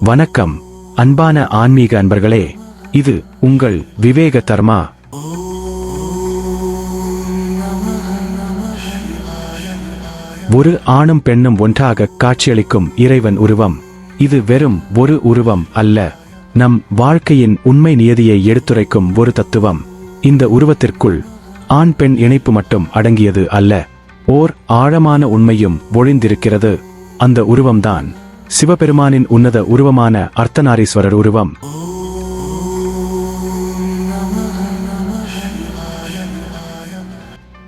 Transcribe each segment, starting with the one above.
வணக்கம் அன்பான ஆன்மீக அன்பர்களே இது உங்கள் விவேக தர்மா ஒரு ஆணும் பெண்ணும் ஒன்றாக காட்சியளிக்கும் இறைவன் உருவம் இது வெறும் ஒரு உருவம் அல்ல. நம் வாழ்க்கையின் உண்மை நியதியை எடுத்துரைக்கும் ஒரு தத்துவம். இந்த உருவத்திற்குள் ஆண் பெண் இணைப்பு மட்டும் அடங்கியது அல்ல. ஓர் ஆழமான உண்மையும் ஒழிந்திருக்கிறது. அந்த உருவம்தான் சிவபெருமானின் உன்னத உருவமான அர்த்தநாரீஸ்வரர் உருவம்.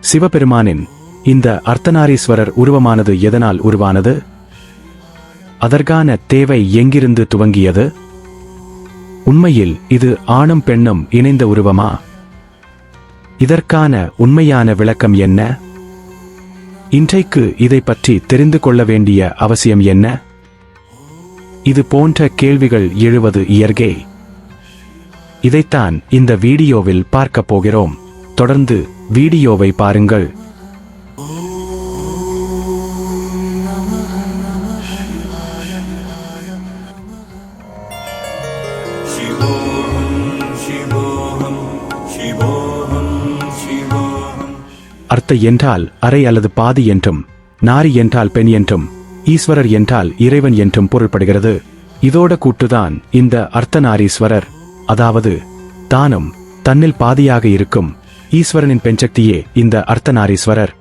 சிவபெருமானின் இந்த அர்த்தநாரீஸ்வரர் உருவமானது எதனால் உருவானது? அதற்கான தேவை எங்கிருந்து துவங்கியது? உண்மையில் இது ஆணும் பெண்ணும் இணைந்த உருவமா? இதற்கான உண்மையான விளக்கம் என்ன? இன்றைக்கு இதை பற்றி தெரிந்து கொள்ள வேண்டிய அவசியம் என்ன? இது போன்ற கேள்விகள் எழுவது இயற்கை. இதைத்தான் இந்த வீடியோவில் பார்க்கப் போகிறோம். தொடர்ந்து வீடியோவை பாருங்கள். அர்த்த என்றால் அரை அல்லது பாதி என்றும் நாரி என்றால் பெண் என்றும். ஈஸ்வரர் என்றால் இறைவன் என்றும் பொருள்படுகிறது. இதோட கூட்டுதான் இந்த அர்த்தநாரீஸ்வரர் அதாவது தானும் தன்னில் பாதியாக இருக்கும் ஈஸ்வரனின் பெண்சக்தியே இந்த அர்த்தநாரீஸ்வரர்.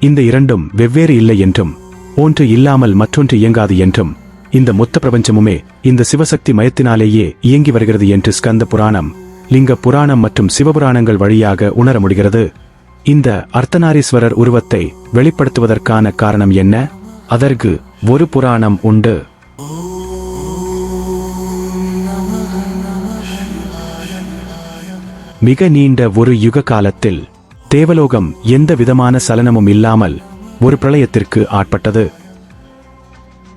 இந்த இரண்டும் வெவ்வேறு இல்லை என்றும் ஒன்று இல்லாமல் மற்றொன்று இயங்காது என்றும் இந்த மொத்த பிரபஞ்சமுமே இந்த சிவசக்தி மயத்தினாலேயே இயங்கி வருகிறது என்று ஸ்கந்த புராணம் லிங்க புராணம் மற்றும் சிவபுராணங்கள் வழியாக உணர முடிகிறது. இந்த அர்த்தநாரீஸ்வரர் உருவத்தை வெளிப்படுத்துவதற்கான காரணம் என்ன? அதற்கு ஒரு புராணம் உண்டு. மிக நீண்ட ஒரு யுக காலத்தில் தேவலோகம் எந்த விதமான சலனமும் இல்லாமல் ஒரு பிரளயத்திற்கு ஆட்பட்டது.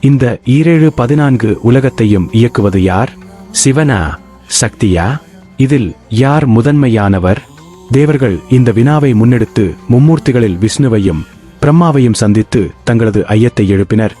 இந்த ஈரேழு பதினான்கு உலகத்தையும் இயக்குவது யார்? சிவனா? சக்தியா? இதில் யார் முதன்மையானவர்? தேவர்கள் இந்த வினாவை முன்னெடுத்து மும்மூர்த்திகளில் விஷ்ணுவையும் பிரம்மாவையும் சந்தித்து தங்களது ஐயத்தை எழுப்பினர்.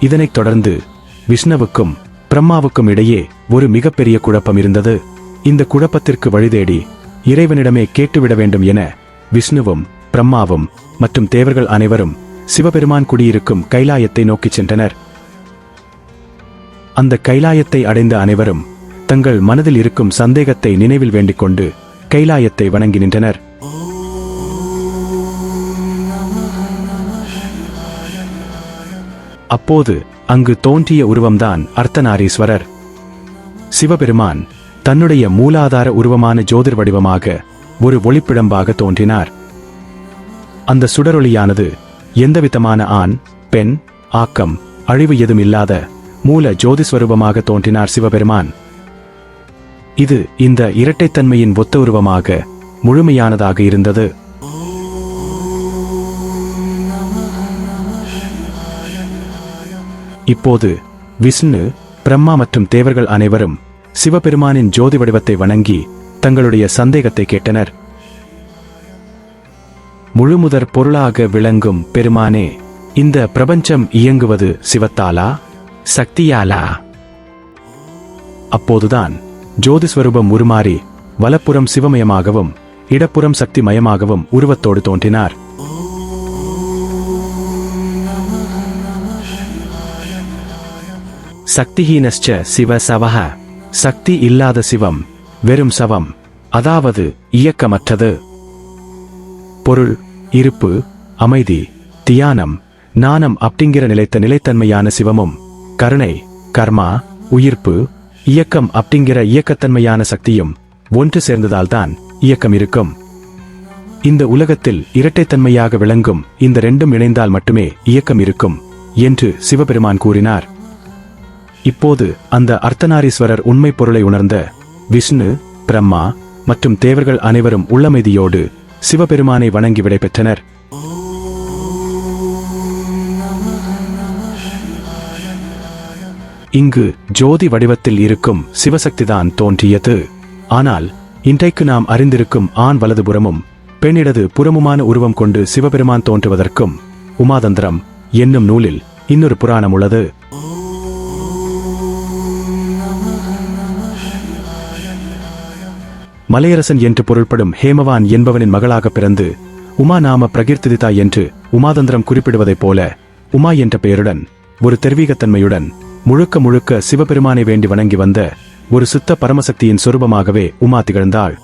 இதனைத் தொடர்ந்து விஷ்ணுவுக்கும் பிரம்மாவுக்கும் இடையே ஒரு மிகப்பெரிய குழப்பம் இருந்தது. இந்த குழப்பத்திற்கு வழிதேடி இறைவனிடமே கேட்டுவிட வேண்டும் என விஷ்ணுவும் பிரம்மாவும் மற்றும் தேவர்கள் அனைவரும் சிவபெருமான் குடியிருக்கும் கைலாயத்தை நோக்கிச் சென்றனர். அந்த கைலாயத்தை அடைந்த அனைவரும் தங்கள் மனதில் இருக்கும் சந்தேகத்தை நினைவில் வேண்டிக் கொண்டு கைலாயத்தை வணங்கி நின்றனர். அப்போது அங்கு தோன்றிய உருவம்தான் அர்த்தநாரீஸ்வரர். சிவபெருமான் தன்னுடைய மூலாதார உருவமான ஜோதிர் வடிவமாக ஒரு ஒளிப்பிழம்பாக தோன்றினார். அந்த சுடரொளியானது எந்தவிதமான ஆண் பெண் ஆக்கம் அழிவு எதுவும் இல்லாத மூல ஜோதிஸ்வரூபமாக தோன்றினார் சிவபெருமான். இது இந்த இரட்டைத்தன்மையின் ஒத்த உருவமாக முழுமையானதாக இருந்தது. இப்போது விஷ்ணு பிரம்மா மற்றும் தேவர்கள் அனைவரும் சிவபெருமானின் ஜோதி வடிவத்தை வணங்கி தங்களுடைய சந்தேகத்தை கேட்டனர். முழுமுதற் பொருளாக விளங்கும் பெருமானே இந்த பிரபஞ்சம் இயங்குவது சிவத்தாலா சக்தியாலா? அப்போதுதான் ஜோதிஸ்வரூபம் உருமாறி வலப்புறம் சிவமயமாகவும் இடப்புறம் சக்தி மயமாகவும் உருவத்தோடு தோன்றினார். சக்திஹீனஸ்ச சிவ சவஹ சக்தி இல்லாத சிவம் வெறும் சவம் அதாவது இயக்கமற்றது. பொருள் இருப்பு அமைதி தியானம் நாணம் அப்படிங்கிற நிலைத்த நிலைத்தன்மையான சிவமும் கருணை கர்மா உயிர்ப்பு இயக்கம் அப்படிங்கிற இயக்கத்தன்மையான சக்தியும் ஒன்று சேர்ந்ததால்தான் இயக்கம் இருக்கும். இந்த உலகத்தில் இரட்டைத்தன்மையாக விளங்கும் இந்த ரெண்டும் இணைந்தால் மட்டுமே இயக்கம் இருக்கும் என்று சிவபெருமான் கூறினார். இப்போது அந்த அர்த்தநாரீஸ்வரர் உண்மை பொருளை உணர்ந்த விஷ்ணு பிரம்மா மற்றும் தேவர்கள் அனைவரும் உள்ளமைதியோடு சிவபெருமானை வணங்கி விடைபெற்றனர். இங்கு ஜோதி வடிவத்தில் இருக்கும் சிவசக்திதான் தோன்றியது. ஆனால் இன்றைக்கு நாம் அறிந்திருக்கும் ஆண் வலதுபுறமும் பெண்ணிடது புறமுமான உருவம் கொண்டு சிவபெருமான் தோன்றுவதற்கும் உமாதந்திரம் என்னும் நூலில் இன்னொரு புராணம் உள்ளது. மலையரசன் என்று பொருள்படும் ஹேமவான் என்பவனின் மகளாக பிறந்து உமா நாம பிரகீர்த்திதா என்று உமாதந்திரம் குறிப்பிடுவதைப் போல உமா என்ற பெயருடன் ஒரு தெர்வீகத்தன்மையுடன் முழுக்க முழுக்க சிவபெருமானை வேண்டி வணங்கி வந்த ஒரு சுத்த பரமசக்தியின் சொரூபமாகவே உமா திகழ்ந்தாள்.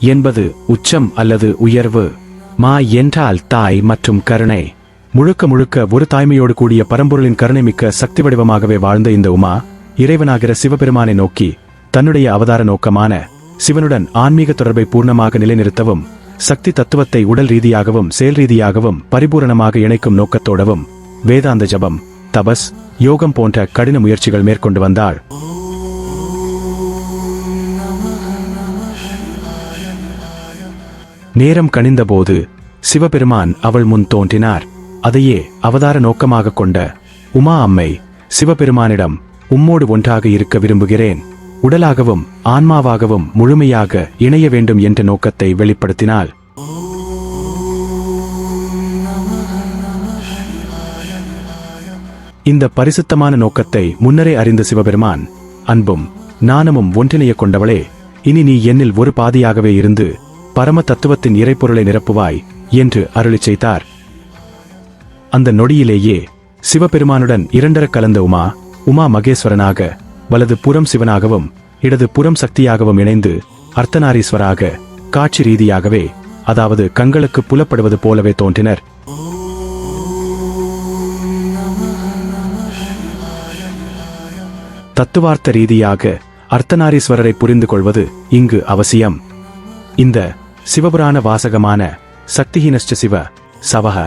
என்பது உச்சம் அல்லது உயர்வு மா என்றால் தாய் மற்றும் கருணை. முழுக்க முழுக்க ஒரு தாய்மையோடு கூடிய பரம்பொருளின் கருணை மிக்க சக்தி வடிவமாகவே வாழ்ந்த இந்த உமா இறைவனாகிற சிவபெருமானை நோக்கி தன்னுடைய அவதார நோக்கமான சிவனுடன் ஆன்மீக தொடர்பை பூர்ணமாக நிலைநிறுத்தவும் சக்தி தத்துவத்தை உடல் ரீதியாகவும் செயல் ரீதியாகவும் பரிபூரணமாக இணைக்கும் நோக்கத்தோடவும் வேதாந்த ஜபம் தபஸ் யோகம் போன்ற கடின முயற்சிகள் மேற்கொண்டு வந்தாள். நேரம் கணிந்தபோது சிவபெருமான் அவள் முன் தோன்றினார். அதையே அவதார நோக்கமாக கொண்ட உமா அம்மை சிவபெருமானிடம் உம்மோடு ஒன்றாக இருக்க விரும்புகிறேன். உடலாகவும் ஆன்மாவாகவும் முழுமையாக இணைய வேண்டும் என்ற நோக்கத்தை வெளிப்படுத்தினாள். இந்த பரிசுத்தமான நோக்கத்தை முன்னரே அறிந்த சிவபெருமான் அன்பும் நாணமும் ஒன்றிணைய கொண்டவளே இனி நீ என்னில் ஒரு பாதியாகவே இருந்து பரம தத்துவத்தின் இறைப்பொருளை நிரப்புவாய் என்று அருளி செய்தார். அந்த நொடியிலேயே சிவபெருமானுடன் இரண்டர கலந்த உமா உமா மகேஸ்வரனாக வலது புறம் சிவனாகவும் இடது புறம் சக்தியாகவும் இணைந்து அர்த்தநாரீஸ்வராக காட்சி ரீதியாகவே அதாவது கண்களுக்கு புலப்படுவது போலவே தோன்றினர். தத்துவார்த்த ரீதியாக அர்த்தநாரீஸ்வரரை புரிந்து கொள்வது இங்கு அவசியம். இந்த சிவபுராண வாசகமான சக்திஹீனஸ்ட சிவ சவஹ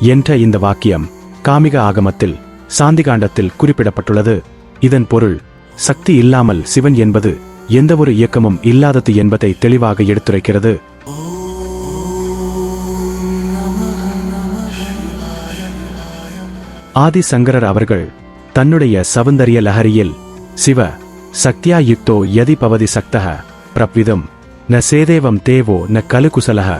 என்ற இந்த வாக்கியம் காமிக ஆகமத்தில் சாந்திகாண்டத்தில் குறிப்பிடப்பட்டுள்ளது. இதன் பொருள் சக்தி இல்லாமல் சிவன் என்பது எந்தவொரு இயக்கமும் இல்லாதது என்பதை தெளிவாக எடுத்துரைக்கிறது. ஆதி சங்கரர் அவர்கள் தன்னுடைய சவுந்தரிய லஹரியில் சிவ சக்தியா யுக்தோ யதி பவதி சக்தக பிரப்விதம் ந சேதேவம் தேவோ ந கலுகுசலக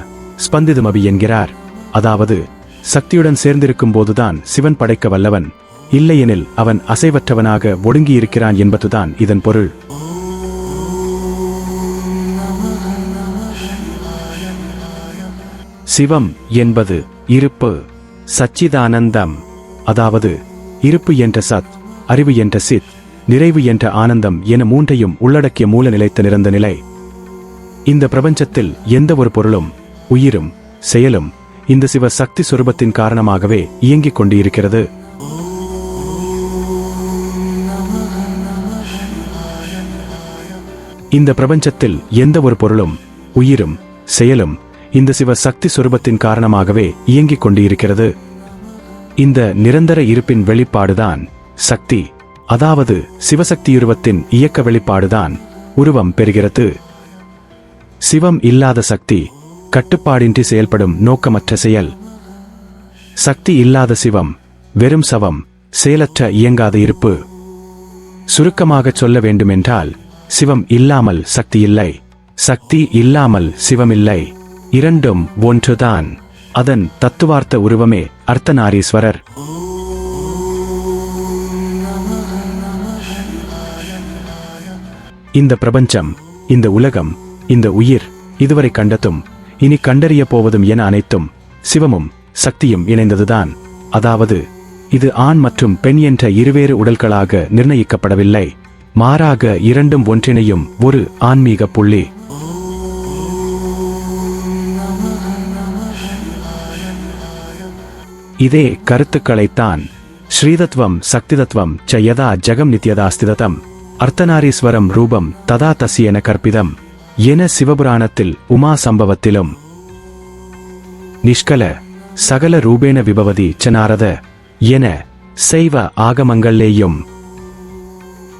ஸ்பந்திதுமபி என்கிறார். அதாவது சக்தியுடன் சேர்ந்திருக்கும் போதுதான் சிவன் படைக்க வல்லவன். இல்லையெனில் அவன் அசைவற்றவனாக ஒடுங்கியிருக்கிறான் என்பதுதான் இதன் பொருள். சிவம் என்பது இருப்பு சச்சிதானந்தம் அதாவது இருப்பு என்ற சத் அறிவு என்ற சித் நிறைவு என்ற ஆனந்தம் என மூன்றையும் உள்ளடக்கிய மூல நிலைத்த நிறந்த நிலை. இந்த பிரபஞ்சத்தில் எந்த ஒரு பொருளும் உயிரும் செயலும் இந்த சிவ சக்தி சுரூபத்தின் காரணமாகவே இயங்கிக் கொண்டு இருக்கிறது இந்த பிரபஞ்சத்தில் எந்த ஒரு பொருளும் உயிரும் செயலும் இந்த சிவ சக்தி சுரூபத்தின் காரணமாகவே இயங்கிக் கொண்டு இருக்கிறது இந்த நிரந்தர இருப்பின் வெளிப்பாடுதான் சக்தி. அதாவது சிவசக்தியுருவத்தின் இயக்க வெளிப்பாடுதான் உருவம் பெறுகிறது. சிவம் இல்லாத சக்தி கட்டுப்பாடின்றி செயல்படும் நோக்கமற்ற செயல். சக்தி இல்லாத சிவம் வெறும் சவம் செயலற்ற இயங்காத இருப்பு. சுருக்கமாகச் சொல்ல வேண்டுமென்றால் சிவம் இல்லாமல் சக்தி இல்லை சக்தி இல்லாமல் சிவமில்லை. இரண்டும் ஒன்றுதான். அதன் தத்துவார்த்த உருவமே அர்த்தநாரீஸ்வரர். இந்த பிரபஞ்சம் இந்த உலகம் இந்த உயிர் இதுவரை கண்டதும் இனி கண்டறிய போவதும் என அனைத்தும் சிவமும் சக்தியும் இணைந்ததுதான். அதாவது இது ஆண் மற்றும் பெண் என்ற இருவேறு உடல்களாக நிர்ணயிக்கப்படவில்லை. மாறாக இரண்டும் ஒன்றிணையும் ஒரு ஆன்மீக புள்ளி. இதே கருத்துக்களைத்தான் ஸ்ரீதத்வம் சக்திதத்வம் ச யதா ஜகம் நித்யதா ஸ்திததம் அர்த்தநாரீஸ்வரம் ரூபம் ததா தசி என கற்பிதம் என சிவபுராணத்தில் உமா சம்பவத்திலும். நிஷ்கல சகல ரூபேண விபவதி சனாரத என செய்வ ஆகமங்களேயும்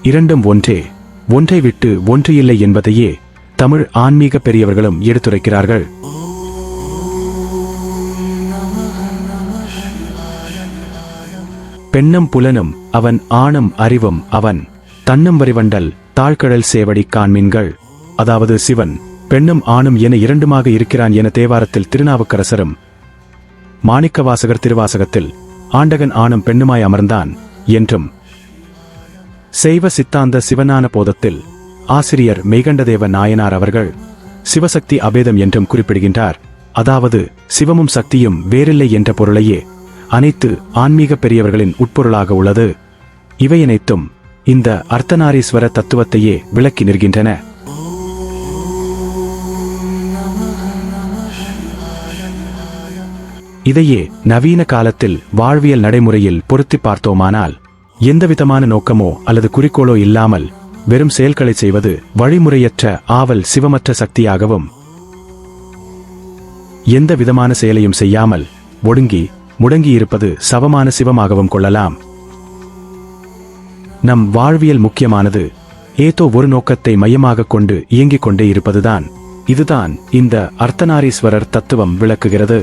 இரண்டும் ஒன்றே. ஒன்றை விட்டு ஒன்று இல்லை என்பதையே தமிழ் ஆன்மீக பெரியவர்களும் எடுத்துரைக்கிறார்கள். பெண்ணும் புலனும் அவன் ஆணும் அறிவும் அவன் தன்னம் வரிவண்டல் தாழ்கடல் சேவடி காண்மீன்கள். அதாவது சிவன் பெண்ணும் ஆணும் என இரண்டுமாக இருக்கிறான் என தேவாரத்தில் திருநாவுக்கரசரும். மாணிக்கவாசகர் திருவாசகத்தில் ஆண்டகன் ஆணும் பெண்ணுமாய் அமர்ந்தான் என்றும் செய்வ சித்தாந்த சிவஞான போதத்தில் ஆசிரியர் மெய்கண்டதேவ நாயனார் அவர்கள் சிவசக்தி அபேதம் என்றும் குறிப்பிடுகின்றார். அதாவது சிவமும் சக்தியும் வேறில்லை என்ற பொருளையே அனைத்து ஆன்மீக பெரியவர்களின் உட்பொருளாக உள்ளது. இவை அனைத்தும் இந்த அர்த்தநாரீஸ்வர தத்துவத்தையே விளக்கி நிற்கின்றன. இதையே நவீன காலத்தில் வாழ்வியல் நடைமுறையில் பொருத்தி பார்த்தோமானால் எந்தவிதமான நோக்கமோ அல்லது குறிக்கோளோ இல்லாமல் வெறும் செயல்களை செய்வது வழிமுறையற்ற ஆவல் சிவமற்ற சக்தியாகவும் எந்த விதமான செயலையும் செய்யாமல் ஒடுங்கி முடங்கியிருப்பது சவமான சிவமாகவும் கொள்ளலாம். நம் வாழ்வியல் முக்கியமானது ஏதோ ஒரு நோக்கத்தை மையமாக கொண்டு இயங்கிக் கொண்டே இருப்பதுதான். இதுதான் இந்த அர்த்தநாரீஸ்வரர் தத்துவம் விளக்குகிறது.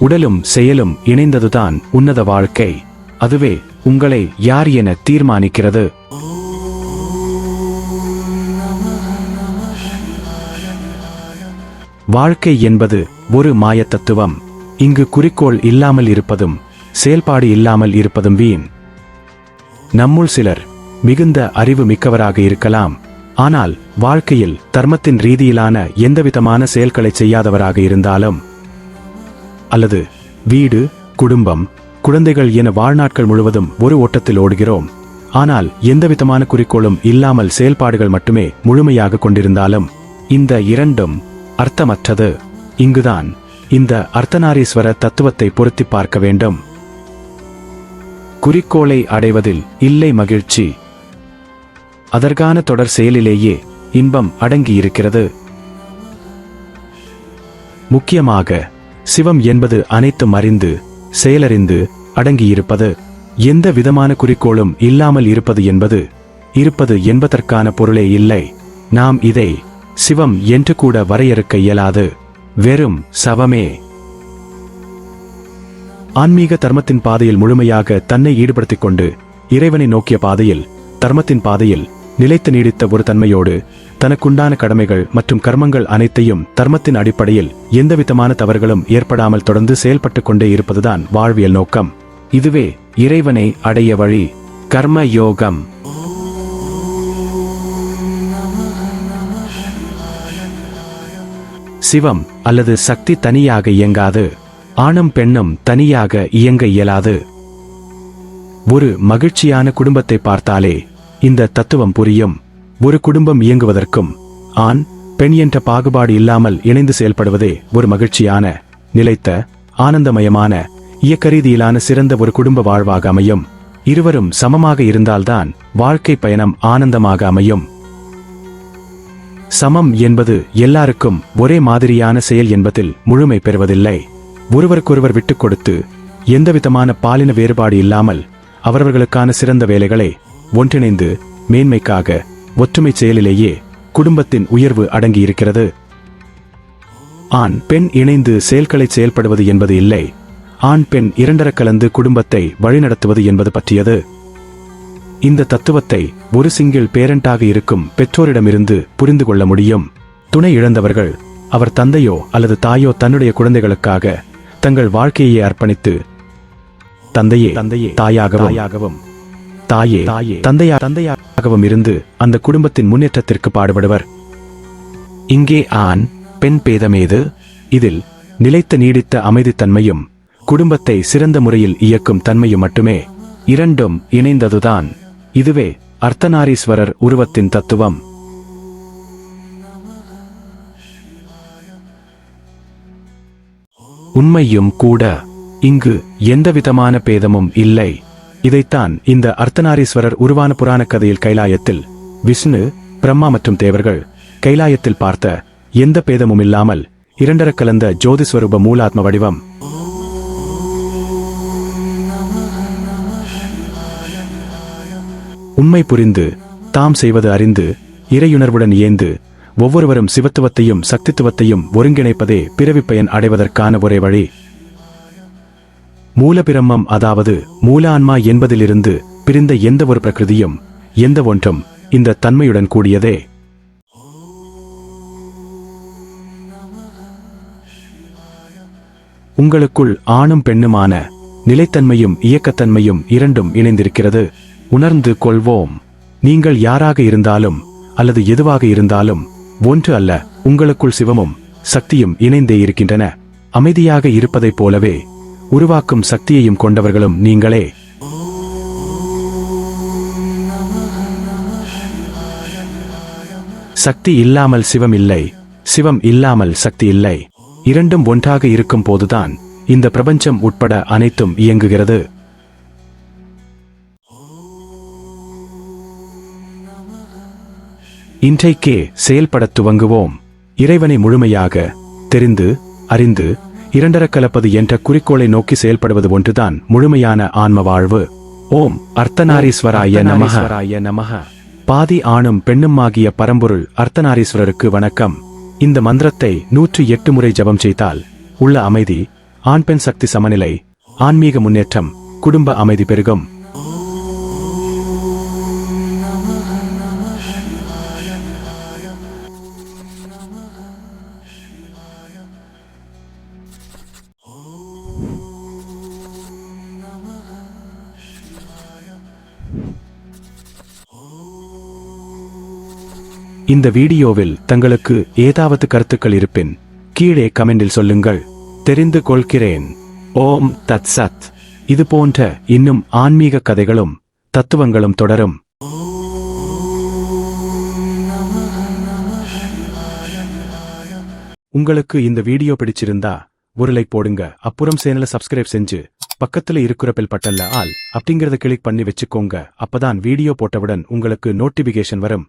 உடலும் செயலும் இணைந்ததுதான் உன்னத வாழ்க்கை. அதுவே உங்களை யார் என தீர்மானிக்கிறது? வாழ்க்கை என்பது ஒரு மாய தத்துவம் இங்கு குறிக்கோள் இல்லாமல் இருப்பதும் செயல்பாடு இல்லாமல் இருப்பதும் வீண். நம்முள் சிலர் மிகுந்த அறிவு மிக்கவராக இருக்கலாம். ஆனால் வாழ்க்கையில் தர்மத்தின் ரீதியிலான எந்தவிதமான செயல்களை செய்யாதவராக இருந்தாலும் அல்லது வீடு குடும்பம் குழந்தைகள் என வாழ்நாட்கள் முழுவதும் ஒரு ஓட்டத்தில் ஓடுகிறோம். ஆனால் எந்தவிதமான குறிக்கோளும் இல்லாமல் செயல்பாடுகள் மட்டுமே முழுமையாக கொண்டிருந்தாலும் இந்த இரண்டும் அர்த்தமற்றது. இங்குதான் இந்த அர்த்தநாரீஸ்வர தத்துவத்தை பொருத்தி பார்க்க வேண்டும். குறிக்கோளை அடைவதில் இல்லை மகிழ்ச்சி. அதற்கான தொடர் செயலிலேயே இன்பம் அடங்கியிருக்கிறது. முக்கியமாக சிவம் என்பது அனைத்தும் அறிந்து செயலறிந்து அடங்கியிருப்பது. எந்த விதமான குறிக்கோளும் இல்லாமல் இருப்பது என்பது இருப்பது என்பதற்கான பொருளே இல்லை. நாம் இதை சிவம் என்று கூட வரையறுக்க இயலாது. வெறும் சவமே. ஆன்மீக தர்மத்தின் பாதையில் முழுமையாக தன்னை ஈடுபடுத்திக் கொண்டு இறைவனை நோக்கிய பாதையில் தர்மத்தின் பாதையில் நிலைத்து நீடித்த ஒரு தன்மையோடு தனக்குண்டான கடமைகள் மற்றும் கர்மங்கள் அனைத்தையும் தர்மத்தின் அடிப்படையில் எந்தவிதமான தவறுகளும் ஏற்படாமல் தொடர்ந்து செயல்பட்டு கொண்டே இருப்பதுதான் வாழ்வியல் நோக்கம். இதுவே இறைவனை அடைய வழி. கர்ம யோகம். சிவம் அல்லது சக்தி தனியாக இயங்காது. ஆணும் பெண்ணும் தனியாக இயங்க இயலாது. ஒரு மகிழ்ச்சியான குடும்பத்தை பார்த்தாலே இந்த தத்துவம் புரியும். ஒரு குடும்பம் இயங்குவதற்கும் ஆண் பெண் என்ற பாகுபாடு இல்லாமல் இணைந்து செயல்படுவதே ஒரு மகிழ்ச்சியான நிலைத்த ஆனந்தமயமான இயக்க ரீதியிலான சிறந்த ஒரு குடும்ப வாழ்வாக அமையும். இருவரும் சமமாக இருந்தால்தான் வாழ்க்கை பயணம் ஆனந்தமாக அமையும். சமம் என்பது எல்லாருக்கும் ஒரே மாதிரியான செயல் என்பதில் முழுமை பெறுவதில்லை. ஒருவருக்கொருவர் விட்டுக் கொடுத்து எந்தவிதமான பாலின வேறுபாடு இல்லாமல் அவரவர்களுக்கான சிறந்த வேலைகளை ஒன்றிணைந்து மேன்மைக்காக ஒற்றுமை செயலிலேயே குடும்பத்தின் உயர்வு அடங்கியிருக்கிறது. ஆண் பெண் இணைந்து செயல்களை செயல்படுவது என்பது இல்லை. ஆண் பெண் இரண்டர கலந்து குடும்பத்தை வழிநடத்துவது என்பது பற்றியது. இந்த தத்துவத்தை ஒரு சிங்கிள் பேரண்டாக இருக்கும் பெற்றோரிடமிருந்து புரிந்து கொள்ள முடியும். துணை இழந்தவர்கள் அவர் தந்தையோ அல்லது தாயோ தன்னுடைய குழந்தைகளுக்காக தங்கள் வாழ்க்கையை அர்ப்பணித்து தந்தையே தந்தையே தாயாகவும் தாயே தாயே தந்தையா தந்தையாகவும் இருந்து அந்த குடும்பத்தின் முன்னேற்றத்திற்கு பாடுபடுவர். இங்கே ஆண் பெண் பேதமேது இதில் நிலைத்த நீடித்த அமைதித்தன்மையும் குடும்பத்தை சிறந்த முறையில் இயக்கும் தன்மையும் மட்டுமே இரண்டும் இணைந்ததுதான். இதுவே அர்த்தநாரீஸ்வரர் உருவத்தின் தத்துவம். உண்மையும் கூட இங்கு எந்தவிதமான பேதமும் இல்லை. இதைத்தான் இந்த அர்த்தநாரீஸ்வரர் உருவான புராண கதையில் கைலாயத்தில் விஷ்ணு பிரம்மா மற்றும் தேவர்கள் கைலாயத்தில் பார்த்த எந்த பேதமும் இல்லாமல் இரண்டர கலந்த ஜோதிஸ்வரூப மூலாத்ம வடிவம். உண்மை புரிந்து தாம் செய்வது அறிந்து இறையுணர்வுடன் ஏந்து ஒவ்வொருவரும் சிவத்துவத்தையும் சக்தித்துவத்தையும் ஒருங்கிணைப்பதே பிறவி பயன் அடைவதற்கான ஒரே வழி. மூலபிரம்மம் அதாவது மூலான்மா என்பதிலிருந்து பிரிந்த எந்த ஒரு பிரகிருதியும் எந்த ஒன்றும் இந்த தன்மையுடன் கூடியதே. உங்களுக்குள் ஆணும் பெண்ணுமான நிலைத்தன்மையும் இயக்கத்தன்மையும் இரண்டும் இணைந்திருக்கிறது. உணர்ந்து கொள்வோம். நீங்கள் யாராக இருந்தாலும் அல்லது எதுவாக இருந்தாலும் ஒன்று அல்ல உங்களுக்குள் சிவமும் சக்தியும் இணைந்தே இருக்கின்றன. அமைதியாக இருப்பதைப் போலவே உருவாக்கும் சக்தியையும் கொண்டவர்களும் நீங்களே. சக்தி இல்லாமல் சிவம் இல்லை. சிவம் இல்லாமல் சக்தி இல்லை. இரண்டும் ஒன்றாக இருக்கும் போதுதான் இந்த பிரபஞ்சம் உட்பட அனைத்தும் இயங்குகிறது. இன்றைக்கே செயல்படத் துவங்குவோம். இறைவனை முழுமையாக தெரிந்து அறிந்து இரண்டரக் கலப்பது என்ற குறிக்கோளை நோக்கி செயல்படுவது ஒன்றுதான் முழுமையான ஆன்ம வாழ்வு ஓம் அர்த்தநாரீஸ்வராய நமக நமக பாதி ஆணும் பெண்ணுமாகிய பரம்பொருள் அர்த்தநாரீஸ்வரருக்கு வணக்கம். இந்த மந்திரத்தை நூற்றி எட்டு முறை ஜபம் செய்தால் உள்ள அமைதி ஆண் பெண் சக்தி சமநிலை ஆன்மீக முன்னேற்றம் குடும்ப அமைதி பெருகும். இந்த வீடியோவில் தங்களுக்கு ஏதாவது கருத்துக்கள் இருப்பின் கீழே கமெண்டில் சொல்லுங்கள். தெரிந்து கொள்கிறேன். ஓம் தத் சத். இது போன்ற இன்னும் ஆன்மீக கதைகளும் தத்துவங்களும் தொடரும். உங்களுக்கு இந்த வீடியோ பிடிச்சிருந்தா ஒரு லைக் போடுங்க. அப்புறம் சேனலை சப்ஸ்கிரைப் செஞ்சு பக்கத்துல இருக்கிற பெல் பட்டன்ல ஆல் அப்படிங்கறத கிளிக் பண்ணி வச்சுக்கோங்க. அப்பதான் வீடியோ போட்டவுடன் உங்களுக்கு நோட்டிபிகேஷன் வரும்.